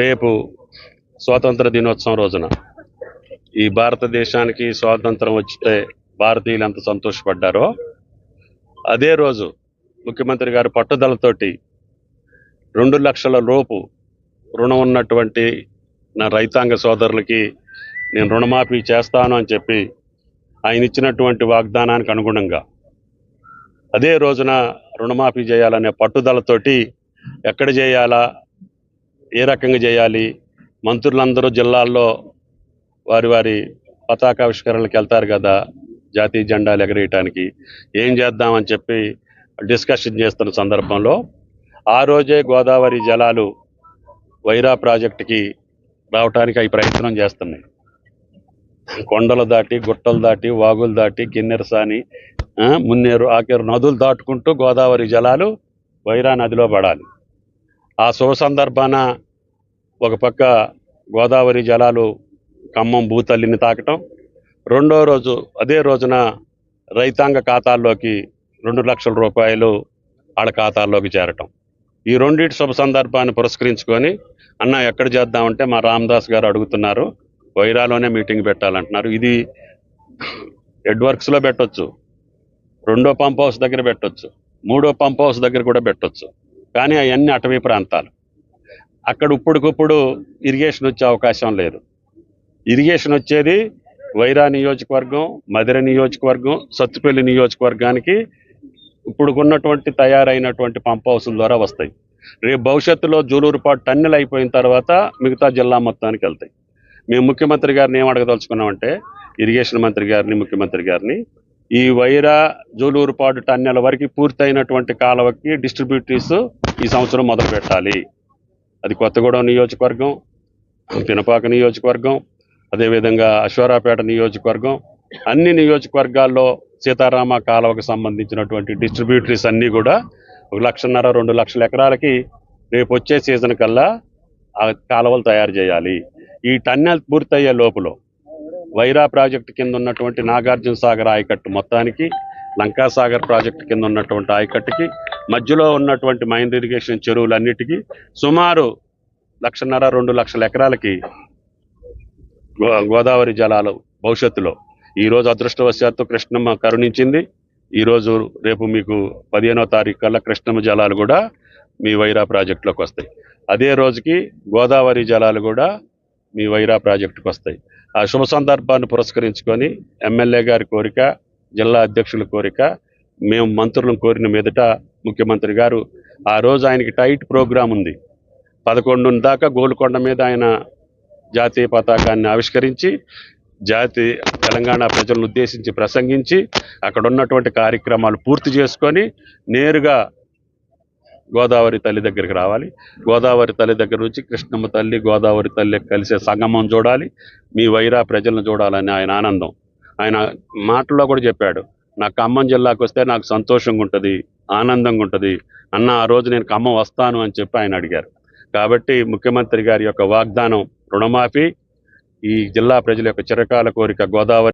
రేపు స్వాతంత్ర దినోత్సవం రోజున ఈ భారతదేశానికి స్వాతంత్రం వచ్చితే భారతీయులు ఎంత సంతోషపడ్డారో అదే రోజు ముఖ్యమంత్రి గారు పట్టుదలతోటి రెండు లక్షల లోపు రుణం ఉన్నటువంటి నా రైతాంగ సోదరులకి నేను రుణమాఫీ చేస్తాను అని చెప్పి ఆయన ఇచ్చినటువంటి వాగ్దానానికి అనుగుణంగా అదే రోజున రుణమాఫీ చేయాలనే పట్టుదలతోటి ఎక్కడ చేయాలా ఏ రకంగా చేయాలి? మంత్రులందరూ జిల్లాల్లో వారి వారి పతాకావిష్కరణలకు వెళ్తారు కదా జాతీయ జెండాలు ఎగరేయటానికి. ఏం చేద్దామని చెప్పి డిస్కషన్ చేస్తున్న సందర్భంలో ఆ రోజే గోదావరి జలాలు వైరా ప్రాజెక్టుకి రావటానికి అవి ప్రయత్నం చేస్తున్నాయి. కొండలు దాటి గుట్టలు దాటి వాగులు దాటి కిన్నెరసాని మున్నేరు ఆకేరు నదులు దాటుకుంటూ గోదావరి జలాలు వైరా నదిలో పడాలి. ఆ శుభ సందర్భాన ఒక పక్క గోదావరి జలాలు ఖమ్మం భూతల్లిని తాకటం. రెండో రోజు అదే రోజున రైతాంగ ఖాతాల్లోకి రెండు లక్షల రూపాయలు వాళ్ళ ఖాతాల్లోకి చేరటం. ఈ రెండింటి శుభ సందర్భాన్ని పురస్కరించుకొని అన్న ఎక్కడ చేద్దామంటే మా రామదాస్ గారు అడుగుతున్నారు వైరాలోనే మీటింగ్ పెట్టాలంటున్నారు. ఇది హెడ్వర్క్స్లో పెట్టొచ్చు. రెండో పంప్ హౌస్ దగ్గర పెట్టొచ్చు. మూడో పంప్ హౌస్ దగ్గర కూడా పెట్టొచ్చు. కానీ అవన్నీ అటవీ ప్రాంతాలు. అక్కడ ఇప్పటికప్పుడు ఇరిగేషన్ వచ్చే అవకాశం లేదు. ఇరిగేషన్ వచ్చేది వైరా నియోజకవర్గం మధుర నియోజకవర్గం సత్తుపల్లి నియోజకవర్గానికి ఇప్పుడుకున్నటువంటి తయారైనటువంటి పంప్ హౌస్ల ద్వారా వస్తాయి. రేపు భవిష్యత్తులో జూలూరుపాటు టన్నెలు అయిపోయిన తర్వాత మిగతా జిల్లా మొత్తానికి వెళ్తాయి. మేము ముఖ్యమంత్రి గారిని ఏం అడగదలుచుకున్నామంటే ఇరిగేషన్ మంత్రి గారిని ముఖ్యమంత్రి గారిని ఈ వైరా జోలూరుపాడు టన్నెల వరకు పూర్తయినటువంటి కాలువకి డిస్ట్రిబ్యూటరీస్ ఈ సంవత్సరం మొదలు పెట్టాలి. అది కొత్తగూడెం నియోజకవర్గం పినపాక నియోజకవర్గం అదేవిధంగా అశ్వారాపేట నియోజకవర్గం అన్ని నియోజకవర్గాల్లో సీతారామ కాలువకు సంబంధించినటువంటి డిస్ట్రిబ్యూటరీస్ అన్నీ కూడా ఒక లక్షన్నర రెండు లక్షల ఎకరాలకి రేపు వచ్చే సీజన్ కల్లా ఆ కాలువలు తయారు చేయాలి. ఈ టన్నెల్ పూర్తయ్యే లోపల వైరా ప్రాజెక్టు కింద ఉన్నటువంటి నాగార్జున సాగర్ ఆయకట్టు మొత్తానికి లంకాసాగర్ ప్రాజెక్టు కింద ఉన్నటువంటి ఆయకట్టుకి మధ్యలో ఉన్నటువంటి మైన్ ఇరిగేషన్ చెరువులన్నిటికీ సుమారు లక్షన్నర రెండు లక్షల ఎకరాలకి గో- గోదావరి జలాలు భవిష్యత్తులో. ఈ రోజు అదృష్టవశాత్తు కృష్ణమ్మ కరుణించింది. ఈరోజు రేపు మీకు పదిహేనో తారీఖు కల్లా కృష్ణమ్మ జలాలు కూడా మీ వైరా ప్రాజెక్టులోకి వస్తాయి. అదే రోజుకి గోదావరి జలాలు కూడా మీ వైరా ప్రాజెక్టుకు వస్తాయి ఆ శుభ సందర్భాన్ని పురస్కరించుకొని ఎమ్మెల్యే గారి కోరిక జిల్లా అధ్యక్షుల కోరిక మేము మంత్రులను కోరిన మీదట ముఖ్యమంత్రి గారు ఆ రోజు ఆయనకి టైట్ ప్రోగ్రాం ఉంది. పదకొండు దాకా గోల్కొండ మీద ఆయన జాతీయ పతాకాన్ని ఆవిష్కరించి జాతి తెలంగాణ ప్రజలను ఉద్దేశించి ప్రసంగించి అక్కడ ఉన్నటువంటి కార్యక్రమాలు పూర్తి చేసుకొని నేరుగా గోదావరి తల్లి దగ్గరికి రావాలి. గోదావరి తల్లి దగ్గర నుంచి కృష్ణమ్మ తల్లి గోదావరి తల్లి కలిసే సంగమం చూడాలి. మీ వైరా ప్రజలను చూడాలని ఆయన ఆనందం. ఆయన మాటల్లో కూడా చెప్పాడు నా ఖమ్మం జిల్లాకు వస్తే నాకు సంతోషంగా ఉంటుంది ఆనందంగా ఉంటుంది. అన్న ఆ రోజు నేను ఖమ్మం వస్తాను అని చెప్పి ఆయన అడిగారు. కాబట్టి ముఖ్యమంత్రి గారి యొక్క వాగ్దానం రుణమాఫీ ఈ జిల్లా ప్రజల యొక్క చిరకాల కోరిక గోదావరి